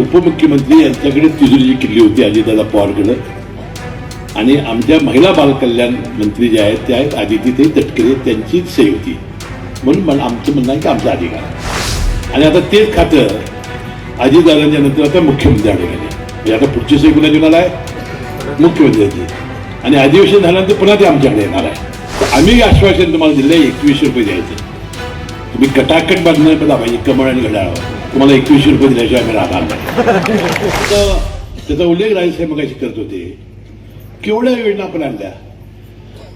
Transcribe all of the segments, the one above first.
उपमुख्यमंत्री यांच्याकडे तिजोरीची किल्ली होती अजितदादा पवारकडे. आणि आमच्या महिला बालकल्याण मंत्री जे आहेत त्या आहेत आदिती ते तटकरे त्यांचीच सही होती. म्हणून मला आमचं म्हणणं आहे की आमचा अधिकार आणि आता तेच खातं अजितदादांच्या नंतर आता मुख्यमंत्री गेले म्हणजे आता पुढची सही कुणा येणार आहे? मुख्यमंत्र्यांची आणि अधिवेशन झाल्यानंतर पुन्हा ते आमच्याकडे येणार आहे. तर आम्ही आश्वासन तुम्हाला दिलं एकवीसशे रुपये द्यायचे. तुम्ही कटाकट बांधणार पण पाहिजे कमळ आणि घड्याळावर तुम्हाला एकवीसशे रुपये दिल्याशिवाय आम्ही राहणार नाही. त्याचा उल्लेख राजसाहेब मगाशी करत होते? केवढ्या योजना आपण आणल्या?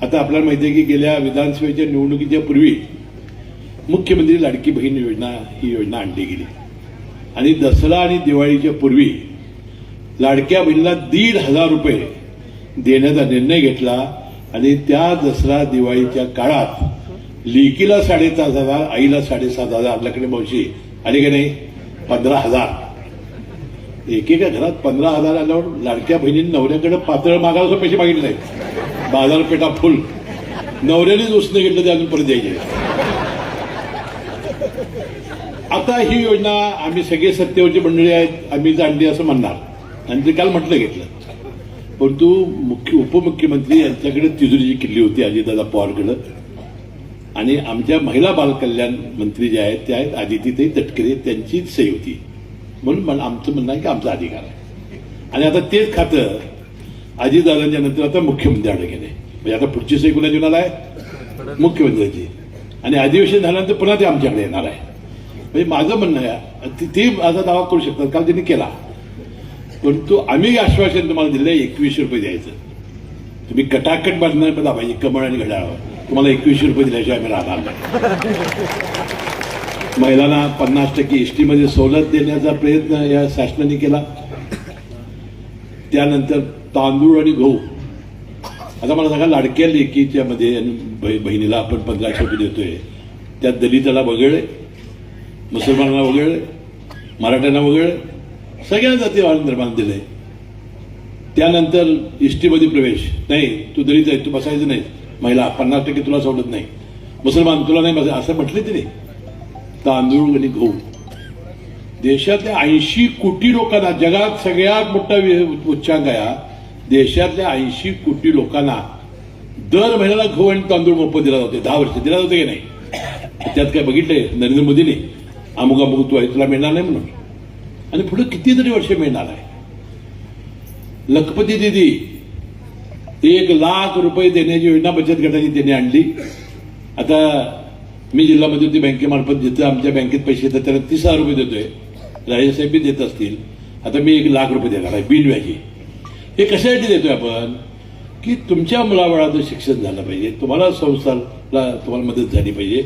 आता आपल्याला माहिती आहे की गेल्या विधानसभेच्या निवडणुकीच्या पूर्वी मुख्यमंत्री लाडकी बहीण योजना ही योजना आणली गेली. आणि दसरा आणि दिवाळीच्या पूर्वी लाडक्या बहिणीला दीड हजार रुपये देण्याचा निर्णय घेतला आणि त्या दसरा दिवाळीच्या काळात लेकीला साडेसात हजार आईला साडेसात हजार लकडे मावशी आणि की नाही? पंधरा हजार. एकेका घरात पंधरा हजार आल्यावर लाडक्या बहिणीने नवऱ्याकडे पातळ मागायला पैसे मागितले नाहीत. बाजारपेठा फुल. नवऱ्यानेच उसने घेतलं ते अजून परत द्यायचे. आता ही योजना आम्ही सगळे सत्तेवरची मंडळी आहेत. आम्ही जाणली असं म्हणणार. आणि ते काल म्हटलं घेतलं. परंतु मुख्य उपमुख्यमंत्री यांच्याकडे तिजोरीची किल्ली होती अजितदादा पवारकडं. आणि आमच्या महिला बालकल्याण मंत्री जे आहेत त्या आहेत आदितीताई तटकरे त्यांचीच सही होती. म्हणून मला आमचं म्हणणं आहे की आमचा अधिकार आहे. आणि आता तेच खातं अजितदादांच्या नंतर आता मुख्यमंत्र्याकडे गेले. म्हणजे आता पुढची सही कुणाची देणार आहे? मुख्यमंत्र्यांची. आणि अधिवेशन झाल्यानंतर पुन्हा ते आमच्याकडे येणार आहे. म्हणजे माझं म्हणणं आहे ते- ते माझा दावा करू शकतात कारण त्यांनी केला. परंतु आम्ही आश्वासन तुम्हाला दिलं एकवीसशे रुपये द्यायचं. तुम्ही कटाकट बांधणार पण पाहिजे कमळ आणि घड्याळावर तुम्हाला एकवीसशे रुपये दिल्याशिवाय आम्ही राहणार नाही. महिलांना पन्नास टक्के एसटी मध्ये सवलत देण्याचा प्रयत्न या शासनाने केला. त्यानंतर तांदूळ आणि गहू. आता मला सांगा लाडक्या लेकीच्या मध्ये बहिणीला आपण पंधराशे रुपये देतोय. त्यात दलिताला वगळले मुसलमानांना वगळले मराठ्यांना वगळले सगळ्या जातीला निर्माण दिले. त्यानंतर इष्टीमध्ये प्रवेश. नाही तू दलित आहे तू बसायचं नाही. महिला पन्नास टक्के तुला सोडत नाही. मुसलमान तुला नाही बसायचं. असं म्हटले तिने. तांदूळ आणि गहू. देशातल्या ऐंशी कोटी लोकांना जगात सगळ्यात मोठा उच्चांक आहे हा. देशातल्या ऐंशी कोटी लोकांना दर महिन्याला गहू आणि तांदूळ मोफत दिला जाते. दहा वर्ष दिला जाते की नाही? त्यात काय बघितलंय नरेंद्र मोदीने? अमुक अमुक तू आहे तुला मिळणार नाही म्हणून. आणि पुढे कितीतरी वर्ष मिळणार आहे. लखपती दिदी एक लाख रुपये देण्याची योजना बचत गटाची त्यांनी आणली. आता मी जिल्हा मध्यवर्ती बँकेमार्फत जिथं आमच्या बँकेत पैसे येतात त्याला तीस हजार रुपये देतोय. राजेसाहेब बी देत असतील. आता मी एक लाख रुपये देणार आहे बिनव्याजी. हे कशासाठी देतोय आपण? की तुमच्या मुलाबाळाचं शिक्षण झालं पाहिजे तुम्हाला संसारला तुम्हाला मदत झाली पाहिजे.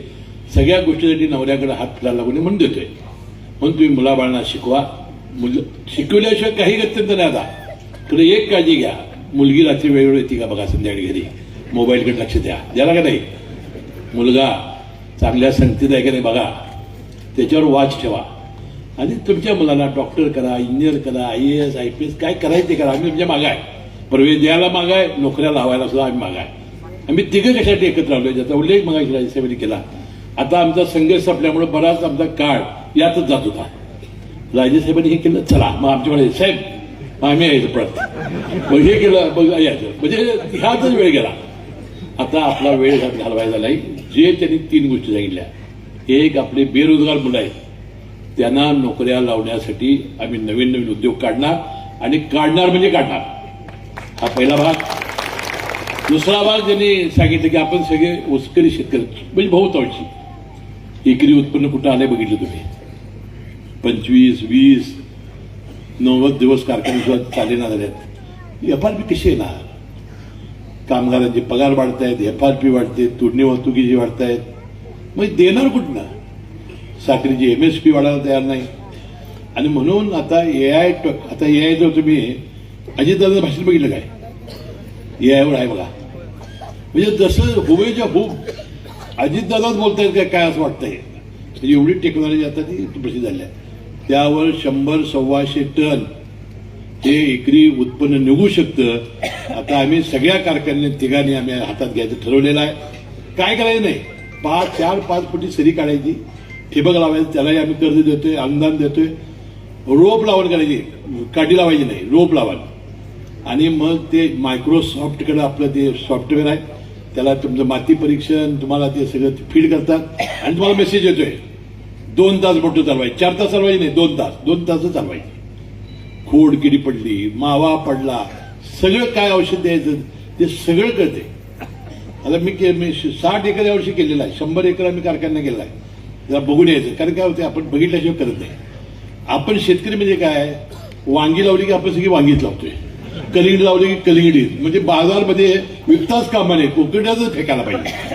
सगळ्या गोष्टीसाठी नवऱ्याकडे हात फिरायला लागू नये म्हणून देतोय. म्हणून तुम्ही मुलाबाळांना शिकवा. मुलं शिकवल्याशिवाय काही गत्यंत नाही आता. तर एक काळजी घ्या. मुलगी रात्री वेळोवेळी येते का बघा संध्याकाळी घरी? मोबाईलकडे लक्ष द्या. द्याला का नाही? मुलगा चांगल्या संगतीत आहे का नाही बघा. त्याच्यावर वाच ठेवा. आणि तुमच्या मुलाला डॉक्टर करा इंजिनियर करा I A S I P S काय करायचं ते करा. आम्ही तुमच्या मागाय आहे. प्रवेश द्यायला मागाय आहे नोकऱ्या लावायला सुद्धा आम्ही मागाय आहे. आम्ही तिघं कशासाठी एकत्र आलो ज्याचा उल्लेख मागायची राजसाहेबांनी केला. आता आमचा संघर्ष संपल्यामुळे बराच आमचा काळ यातच जात होता. राजेसाहेबांनी हे केलं चला. मग आमच्याकडे साहेब मग आम्ही यायचं परत. मग हे केलं मग यायचं म्हणजे ह्यातच वेळ गेला. आता आपला वेळ ह्यात घालवायचा नाही. जे त्यांनी तीन गोष्टी सांगितल्या. एक आपले बेरोजगार मुलं आहेत. त्यांना नोकऱ्या लावण्यासाठी आम्ही नवीन नवीन उद्योग काढणार आणि काढणार म्हणजे काढणार. हा पहिला भाग. दुसरा भाग त्यांनी सांगितलं की आपण सगळे उसकरी शेतकरी म्हणजे बहुतांशी. एकरी उत्पन्न कुठं आलंय बघितलं तुम्ही. पंचवीस वीस नव्वद दिवस कारखाने सुद्धा चालेना झाल्यात एफ आर पी कशी येणार? कामगारांचे पगार वाढतायत एफ आर पी वाढते तुडणी वाहतुकीची वाढतायत. मग देणार कुठनं? साखरेची एम एस पी वाढायला तयार नाही. आणि म्हणून आता ए आय आता ए आय जर तुम्ही अजितदादा भाषण बघितलं काय? ए आयवर आहे बघा. म्हणजे जसं हुबेच्या हुब अजितदादाच बोलतायत काय काय असं वाटतंय? म्हणजे एवढी टेक्नॉलॉजी आता ती प्रसिद्ध झाली आहे. त्यावर शंभर सव्वाशे टन हे एकरी उत्पन्न निघू शकतं आता आम्ही सगळ्या कारखान्या तिघांनी आम्ही हातात घ्यायचं ठरवलेलं आहे. काय करायचं नाही? पाच चार पाच फुटी सरी काढायची. ठिबक लावायचं त्यालाही आम्ही कर्ज देतोय अनुदान देतोय. रोप लावण करायची. काठी लावायची नाही रोप लावाल आणि मग ते मायक्रोसॉफ्टकडे आपलं ते सॉफ्टवेअर आहे. त्याला तुमचं माती परीक्षण तुम्हाला ते सगळं फीड करतात. आणि तुम्हाला मेसेज येतोय. दोन तास मोठं चालवायचं. चार तास चालवायची नाही दोन तास. दोन तास चालवायची. खोड किडी पडली मावा पडला सगळं काय औषध द्यायचं ते सगळं कळते आता मी के मी श- साठ एकर यावर्षी केलेलं आहे. शंभर एकर आम्ही कारखाना केलेला आहे. जरा बघून यायचं. कारण काय होते आपण बघितल्याशिवाय करत नाही. आपण शेतकरी म्हणजे काय? वांगी लावली की आपण सगळी वांगीच लावतोय. कलिंगड लावली की कलिंगडी. म्हणजे बाजारमध्ये विकताच कामा नाही कोकणातच फेकायला पाहिजे.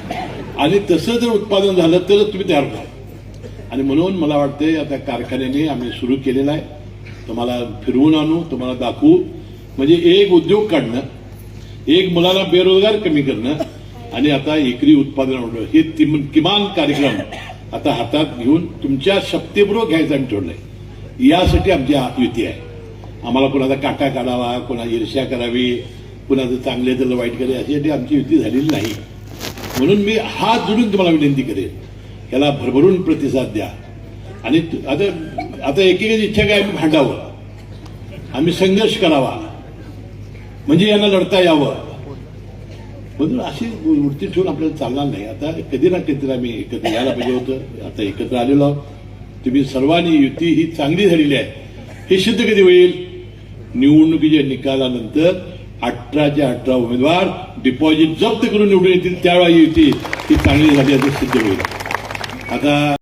आणि तसं जर उत्पादन झालं तरच तुम्ही तयार व्हाल आणि म्हणून मला वाटते आता कारखान्याने आम्ही सुरू केलेला आहे. तुम्हाला फिरवून आणू तुम्हाला दाखवू. म्हणजे एक उद्योग काढणं एक मुलाला बेरोजगार कमी करणं आणि आता एकरी उत्पादन होणं हे किमान कार्यक्रम आता हातात घेऊन तुमच्या शक्तीपूर्वक घ्यायचं आम्ही ठरलंय. यासाठी आमची युती आहे. आम्हाला कोणाचा काटा काढावा कोणा ईर्ष्या करावी कुणाचं चांगले त्याला वाईट करावी याच्यासाठी आमची युती झालेली नाही. म्हणून मी हात जोडून तुम्हाला विनंती करेन. याला भरभरून प्रतिसाद द्या. आणि आता आता एकेकाची इच्छा काय? आम्ही भांडावं. आम्ही संघर्ष करावा. म्हणजे यांना लढता यावं. म्हणून अशी वृत्ती ठेवून आपल्याला चालणार नाही. आता कधी ना कधी आम्ही एकत्र यायला पाहिजे होतं. आता एकत्र आलेलो आहोत. तुम्ही सर्वांनी युती ही चांगली झालेली आहे. हे सिद्ध कधी होईल? निवडणुकीच्या निकालानंतर अठराच्या अठरा उमेदवार डिपॉझिट जप्त करून निवडून येतील. त्यावेळी युती ही चांगली झाली असं सिद्ध होईल. आता